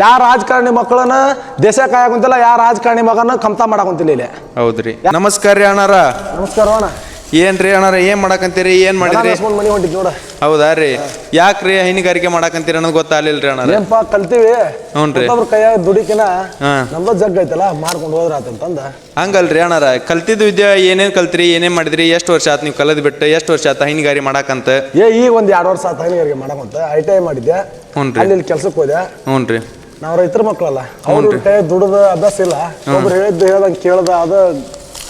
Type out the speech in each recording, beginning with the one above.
ಯಾ ರಾಜಕಾರಣಿ ಮಕ್ಕಳನ್ನ ದೇಶ ಕಾಯಕುಂತಿಲ್ಲ ಯಾ ರಾಜಕಾರಣಿ ಮಗನ ಕಮ್ತಾ ಮಾಡಾಕುಂತಿಲ್ಲ ಇಲ್ಲಿ. ಹೌದ್ರಿ. ನಮಸ್ಕಾರ ರೀ ಅಣ್ಣಾರ. ನಮಸ್ಕಾರ ಅಣ್ಣ. ಏನ್ರಿ ಅಣ್ಣಾರ ಏನ್ ಮಾಡಕಂತೀರಿ ಏನ್ ಮಾಡಿದ್ರಿ? ಮನೆ ಹೊಂಟಿದ್ ನೋಡ. ಹೌದಾ ರೀ? ಯಾಕ್ರಿ ಹೈನುಗಾರಿಕೆ ಮಾಡಕಂತೀರಿ ಅನ್ನೋದು ಗೊತ್ತಾಗ್ಲಿಲ್ರಿ ಅಣ್ಣಾರ? ಕಲ್ತಿವಿ? ಕಲ್ತೀವಿ ಹ್ಞೂನ್ರಿ. ಮತ್ತೊಬ್ರ ಕೈಯಾಗ ದುಡಿಕಿನ ಹಾ. ನಮ್ದು ಜಗ್ ಐತಲ್ಲ ಮಾಡ್ಕೊಂಡು ಹೋದ್ರ ಅಂತಂದ. ಹಂಗಲ್ರಿ ಅಣ್ಣಾರ ಕಲ್ತಿದ್ ವಿದ್ಯೆ ಏನೇನ್ ಕಲ್ತ್ರಿ ಏನೇನ್ ಮಾಡಿದ್ರಿ ಎಷ್ಟು ವರ್ಷ ಆತ್ ನೀವು ಕಲದ್ ಬಿಟ್ಟು ಎಷ್ಟು ವರ್ಷ ಆತ ಹೈನುಗಾರಿ ಮಾಡಕಂತ? ಏ ಈಗ ಒಂದ್ ಎರಡ್ ವರ್ಷ ಆತ ಹೈನುಗಾರಿಕೆ ಮಾಡಕಂತ ಐ ಟಿ ಐ ಮಾಡಿದ್ದೆ. ಹ್ಞೂನ್ರಿ ಅಲ್ಲಿ ಇಲ್ಲಿ ಕೆಲ್ಸಕ್ಕೆ ಹೋದೆ. ಹ್ಞೂನ್ರಿ ನಾವು ರೈತರ ಮಕ್ಕಳಲ್ಲ ಅವ್ರ ಕೈ ದುಡ್ದ ಅಭ್ಯಾಸ ಇಲ್ಲ. ಒಬ್ರು ಹೇಳಿದ್ದು ಹೇಳ್ದಂಗೆ ಕೇಳ್ದ ಅದ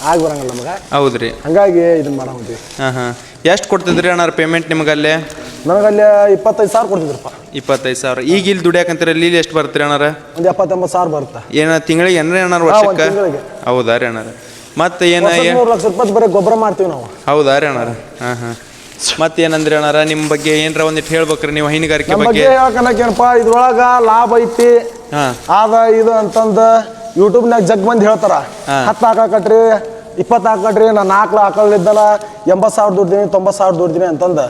ಆಗ ಬರಂಗಿಲ್ಲ ನಮಗ. ಹೌದ್ರಿ ಹಂಗಾಗಿ ಇದನ್ನ ಮಾಡಿ ಹಾಂ ಹಾಂ. ಎಷ್ಟು ಕೊಡ್ತಿದ್ರಿ ಅಣ್ಣ ಪೇಮೆಂಟ್ ನಿಮ್ಗಲ್ಲೇ? ಅಲ್ಲಿ ಇಪ್ಪತ್ತೈದು ಸಾವಿರ ಕೊಡ್ತಿದ್ರಪ್ಪ. ಇಪ್ಪತ್ತೈದು ಸಾವಿರ. ಈಗ ಇಲ್ಲಿ ದುಡಿಯಾಕಂತೀರ ಇಲ್ಲಿ ಎಷ್ಟು ಬರ್ತೀರಿ ಅಣ್ಣಾರ? ಒಂದು ಎಪ್ಪತ್ತೊಂಬತ್ತು ಸಾವಿರ ಬರುತ್ತೆ. ಏನ ತಿಂಗಳಿಗೆ ಏನ್ರಿ ಅಣ್ಣಾರ ವರ್ಷಕ್ಕೆ? ತಿಂಗಳಿಗೆ. ಹೌದಾ ರೀ ಅಣ್ಣಾರ ಮತ್ತೆ ಏನ ಮೂರು ಲಕ್ಷ ರೂಪಾಯಿ ಬರೀ ಗೊಬ್ಬರ ಮಾಡ್ತೀವಿ ನಾವು. ಹೌದಾ ರೀ ಅಣ್ಣಾರ ಹಾಂ ಹಾಂ. ಮತ್ತೆ ಏನಂದ್ರೆ ಅಣ್ಣಾರ ನಿಮ್ಮ ಬಗ್ಗೆ ಏನ್ರ ಒಂದಿಟ್ಟು ಹೇಳ್ಬೇಕ್ರಿ ನೀವು ಹೈನುಗಾರಿಕೆ ನಮ್ಮ ಬಗ್ಗೆ. ಬಗ್ಗೆ ಹೇಳ್ಕನಕೇನಪ್ಪ ಇದ್ರೊಳಗ ಲಾಭ ಐತಿ. ಹಾಂ. ಆದ ಇದು ಅಂತಂದ ಯೂಟ್ಯೂಬ್ನಾಗ ಜಗ್ ಮಂದಿ ಹೇಳ್ತಾರ. ಹಾ. ಹತ್ತು ಹಾಕಾಕಟ್ರಿ ಇಪ್ಪತ್ತು ಹಾಕಟ್ರಿ ನಾ ನಾಲ್ಕು ಹಾಕಲಿದ್ದನ ಎಂಬತ್ತು ಸಾವಿರ ದುಡ್ತೀನಿ ತೊಂಬತ್ತು ಸಾವಿರ ದುಡ್ತೀನಿ ಅಂತಂದ.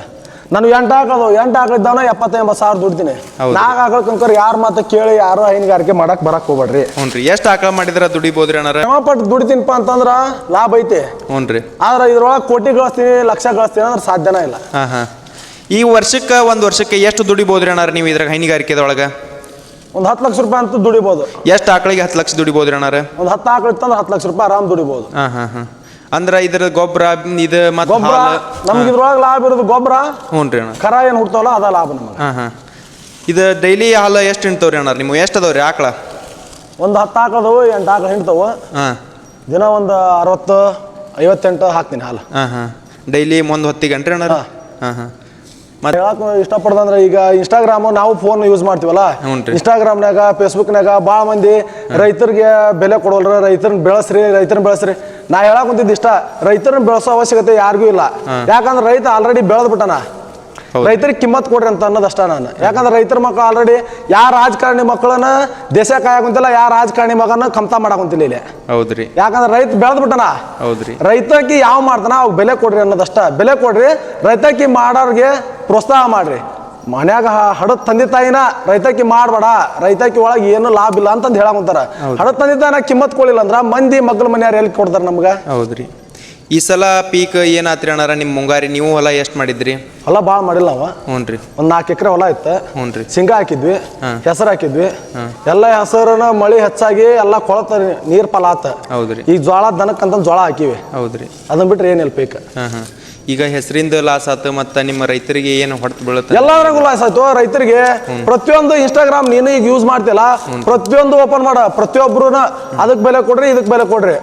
ನಾನು ಎಂಟು ಹಾಕೋದು ಎಂಟು ಹಾಕಿದ್ದವನ ಎಪ್ಪತ್ತೊಂಬತ್ತು ಸಾವಿರ ದುಡ್ತೀನಿ ನಾಲ್ಕು ಹಾಕೋಕಂಕರ್ ಯಾರ ಮಾತು ಕೇಳಿ ಯಾರು ಹೈನುಗಾರಿಕೆ ಮಾಡಕ್ ಬರಕ್ ಹೋಗ್ಬೇಡ್ರಿ. ಹ್ಞೂ ಎಷ್ಟು ಆಕಳ ಮಾಡಿದ್ರ ದುಡಿಬೋದ್ರಿ ಅಣ್ಣಾರ? ಪಟ್ಟು ದುಡಿತೀನಪ್ಪ ಅಂತಂದ್ರ ಲಾಭ ಐತಿ. ಹ್ಞೂ ಆದ್ರೆ ಇದ್ರೊಳಗೆ ಕೋಟಿ ಗಳಿಸ್ತೀನಿ ಲಕ್ಷ ಗಳಿಸ್ತೀನಿ ಅಂದ್ರೆ ಸಾಧ್ಯನೇ ಇಲ್ಲ. ಹಾಂ ಹಾಂ. ಈ ವರ್ಷಕ್ಕೆ ಒಂದು ವರ್ಷಕ್ಕೆ ಎಷ್ಟು ದುಡಿಬೋದ್ರಿ ಅಣ್ಣಾರ ನೀವು ಇದ್ರಾಗ ಹೈನುಗಾರಿಕೆದೊಳಗೆ? ಒಂದು ಹತ್ತು ಲಕ್ಷ ರೂಪಾಯಿ ಅಂತೂ ದುಡಿಬೋದು. ಎಷ್ಟು ಆಕಳಿಗೆ ಹತ್ತು ಲಕ್ಷ ದುಡಿಬೋದ್ರಿ ಅಣ್ಣಾರ? ಒಂದು ಹತ್ತು ಆಕಳು ಇತ್ತಂದ್ರೆ ಹತ್ತು ಲಕ್ಷ ರೂಪಾಯಿ ಆರಾಮ್ ದುಡಿಬೋದು. ಹಾಂ ಹಾಂ ಹಾಂ. ಅಂದ್ರೆ ಇದ್ರ ಗೊಬ್ಬರ ಇದು ಮತ್ತೆ ಗೊಬ್ಬರ ನಮ್ಗೆ ಇದ್ರೊಳಗೆ ಲಾಭ ಇರೋದು ಗೊಬ್ಬರ. ಹ್ಞೂ ರೀ ಅಣ್ಣ. ಕರ ಏನು ಹುಡ್ತಾವಲ್ಲ ಅದ ಲಾಭ ನಮಗೆ. ಹಾಂ ಹಾಂ. ಇದು ಡೈಲಿ ಹಾಲು ಎಷ್ಟು ಹಿಂಡ್ತಾವ್ರಿ ಅಣ್ಣ ನಿಮ್ಗೆ? ಎಷ್ಟು ಅದಾವ್ರಿ ಆಕಳ? ಒಂದು ಹತ್ತು ಹಾಕೋದವು ಎಂಟು ಆಕಳ ಹಿಂಡ್ತಾವು. ಹಾಂ. ದಿನ ಒಂದು ಅರವತ್ತು ಐವತ್ತೆಂಟು ಹಾಕ್ತೀನಿ ಹಾಲು. ಹಾಂ ಹಾಂ. ಡೈಲಿ ಒಂದು ಹೊತ್ತಿಗೆ ಅಣ್ಣ ಹಾಂ ಹಾಂ. ಮತ್ತೆ ಹೇಳಕ್ ಇಷ್ಟಪಡ್ದಂದ್ರೆ ಈಗ ಇನ್ಸ್ಟಾಗ್ರಾಮ್ ನಾವು ಫೋನ್ ಯೂಸ್ ಮಾಡ್ತೀವಲ್ಲ? ಹ್ಞೂನ್ರಿ. ಇನ್ಸ್ಟಾಗ್ರಾಮ್ನಾಗ ಫೇಸ್ಬುಕ್ನಾಗ ಭಾಳ ಮಂದಿ ರೈತರಿಗೆ ಬೆಲೆ ಕೊಡೋಲ್ರ ರೈತರನ್ನ ಬೆಳೆಸ್ರಿ ರೈತರನ್ನ ಬೆಳೆಸ್ರಿ. ನಾ ಹೇಳಕ್ ಕುಂತಿದ್ದು ಇಷ್ಟ ರೈತರನ್ನ ಬೆಳೆಸೋ ಅವಶ್ಯಕತೆ ಯಾರಿಗೂ ಇಲ್ಲ. ಯಾಕಂದ್ರೆ ರೈತ ಆಲ್ರೆಡಿ ಬೆಳೆದ್ ಬಿಟ್ಟಾನ. ಹೌದು. ರೈತರಿಗೆ ಕಿಮ್ಮತ್ ಕೊಡ್ರಿ ಅಂತ ಅನ್ನೋದಷ್ಟ ನಾನು. ಯಾಕಂದ್ರೆ ರೈತರ ಮಕ್ಕಳು ಆಲ್ರೆಡಿ ಯಾರ ರಾಜಕಾರಣಿ ಮಕ್ಕಳನ್ನ ದೇಶ ಕಾಯಕುಂತಿಲ್ಲ ಯಾ ರಾಜಕಾರಣಿ ಮಗನ ಕಮ್ತಾ ಮಾಡಕುಂತಿಲ್ಲ ಇಲ್ಲಿ. ಹೌದ್ರಿ. ಯಾಕಂದ್ರೆ ರೈತ ಬೆಳೆದ್ ಬಿಟ್ಟನ? ಹೌದ್ರಿ. ರೈತಕ್ಕೆ ಯಾವ ಮಾಡ್ತಾನ? ಅವ್ ಬೆಲೆ ಕೊಡ್ರಿ ಅನ್ನೋದಷ್ಟ ಬೆಲೆ ಕೊಡ್ರಿ ರೈತಕ್ಕೆ ಮಾಡೋರ್ಗೆ ಪ್ರೋತ್ಸಾಹ ಮಾಡ್ರಿ. ಮನ್ಯಾಗ ಹಡದ್ ತಂದೆ ತಾಯಿನ ರೈತಕ್ಕೆ ಮಾಡಬೇಡ. ರೈತಕ್ಕೆ ಒಳಗೆ ಏನು ಲಾಭ ಇಲ್ಲ ಅಂತಂದು ಹೇಳಕುಂತಾರ ಹಡದ್ ತಂದೆ ತಾಯಿನ ಕಿಮ್ಮತ್ ಕೊಳಿಲ್ಲ ಅಂದ್ರ ಮಂದಿ ಮಗ್ಳ ಮನೆಯವ್ರು ಎಲ್ಲಿ ಕೊಡ್ತಾರ ನಮ್ಗ? ಹೌದ್ರಿ. ಈ ಸಲ ಪೀಕ್ ಏನಾತ್ರಿ ಅಣ್ಣಾರ ನಿಮ್ಮ ಮುಂಗಾರಿ? ನೀವು ಹೊಲ ಎಷ್ಟು ಮಾಡಿದ್ರಿ? ಹೊಲ ಭಾಳ ಮಾಡಿಲ್ಲ ಅವ. ಹ್ಞೂ ರೀ. ಒಂದ್ ನಾಲ್ಕು ಎಕರೆ ಹೊಲ ಇತ್ತು. ಹ್ಞೂ ರೀ. ಶೇಂಗಾ ಹಾಕಿದ್ವಿ. ಹೆಸರು ಹಾಕಿದ್ವಿ. ಎಲ್ಲ ಹೆಸರನ ಮಳಿ ಹೆಚ್ಚಾಗಿ ಎಲ್ಲ ಕೊಳತ ನೀರ್ ಫಲ ಆತ. ಹೌದ್ರಿ ಈಗ ಜ್ವಾಳ ದನಕ್ಕಂತ ಜೋಳ ಹಾಕಿವಿ. ಹೌದ್ರಿ ಅದನ್ನ ಬಿಟ್ರೆ ಏನಿಲ್ಲ ಪೀಕ್ ಹಾಂ ಹಾಂ. ಈಗ ಹೆಸರಿಂದ ಲಾಸ್ ಆತು ಮತ್ತು ನಿಮ್ಮ ರೈತರಿಗೆ ಏನು ಹೊಡೆದು ಬೀಳುತ್ತೆ? ಎಲ್ಲರಿಗೂ ಲಾಸ್ ಆಯ್ತು. ರೈತರಿಗೆ ಪ್ರತಿಯೊಂದು ಇನ್ಸ್ಟಾಗ್ರಾಮ್ ನೀನು ಈಗ ಯೂಸ್ ಮಾಡ್ತಿಲ್ಲ ಪ್ರತಿಯೊಂದು ಓಪನ್ ಮಾಡ. ಪ್ರತಿಯೊಬ್ಬರೂ ಅದಕ್ಕೆ ಬೆಲೆ ಕೊಡ್ರಿ ಇದಕ್ಕೆ ಬೆಲೆ ಕೊಡ್ರಿ.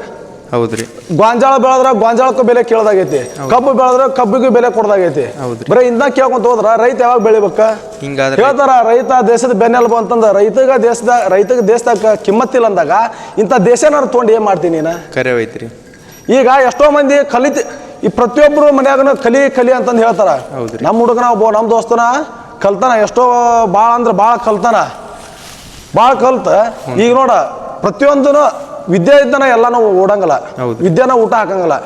ಹೌದ್ರಿ. ಗೊಂಜಾಳ ಬೆಳೆದ್ರ ಗೊಂಜಾಳಕ್ಕೂ ಬೆಲೆ ಕೇಳದಾಗೈತಿ. ಕಬ್ಬು ಬೆಳೆದ್ರ ಕಬ್ಬಿಗೂ ಬೆಲೆ ಕೊಡದಾಗೈತಿ. ಹೌದ್ರಿ. ಬರೀ ಇಂದ ಕೇಳ್ಕೊಂತ ಹೋದ್ರ ರೈತ ಯಾವಾಗ ಬೆಳಿಬೇಕ? ಹಿಂಗಾದ್ರೆ ಹೇಳ್ತಾರ ರೈತ ದೇಶದ ಬೆನ್ನೆಲುಬು ಅಂತಂದ ರೈತಗ ದೇಶದ ರೈತಗ ದೇಶದಾಗ ಕಿಮ್ಮತ್ತಿಲ್ಲ ಅಂದಾಗ ಇಂಥ ದೇಶನಾರು ತೊಗೊಂಡು ಏನ್ ಮಾಡ್ತೀನಿ ನೀನು? ಕರೆ ಐತ್ರಿ ಈಗ ಎಷ್ಟೋ ಮಂದಿ ಕಲಿತಿ ಈ ಪ್ರತಿಯೊಬ್ಬರು ಮನ್ಯಾಗನ ಕಲಿ ಕಲಿ ಅಂತಂದು ಹೇಳ್ತಾರ. ಹೌದ್ರಿ. ನಮ್ಮ ಹುಡುಗನ ಒಬ್ಬ ನಮ್ಮ ದೋಸ್ತನ ಕಲ್ತಾನ ಎಷ್ಟೋ ಭಾಳ ಅಂದ್ರೆ ಭಾಳ ಕಲ್ತಾನ. ಭಾಳ ಕಲ್ತ. ಈಗ ನೋಡ ಪ್ರತಿಯೊಂದನು ವಿದ್ಯೆ ಇದ್ದನ ಎಲ್ಲಾನು ಓಡಂಗಲ್ಲ. ವಿದ್ಯಾನ ಊಟ ಹಾಕಂಗಲ್ಲ.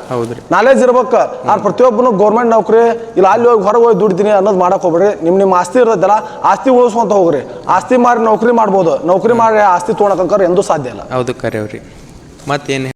ನಾಲೆಜ್ ಇರ್ಬೇಕ. ನಾನು ಪ್ರತಿಯೊಬ್ಬನು ಗೌರ್ಮೆಂಟ್ ನೌಕರಿ ಇಲ್ಲ ಅಲ್ಲಿ ಹೋಗಿ ಹೊರಗೆ ಹೋಗಿ ದುಡಿತೀನಿ ಅನ್ನೋದು ಮಾಡಕ್ ಹೋಗ್ಬೇಡ್ರಿ. ನಿಮ್ ನಿಮ್ಮ ಆಸ್ತಿ ಇರೋದಲ್ಲ ಆಸ್ತಿ ಉಳಿಸ್ಕೊಂತ ಹೋಗ್ರಿ. ಆಸ್ತಿ ಮಾರಿ ನೌಕರಿ ಮಾಡ್ಬೋದು. ನೌಕರಿ ಮಾಡಿ ಆಸ್ತಿ ತೊಗೊಳಕಂಕರ್ ಎಂದೂ ಸಾಧ್ಯ ಇಲ್ಲ. ಹೌದು ಕರೆಯವ್ರಿ ಮತ್ತೇನು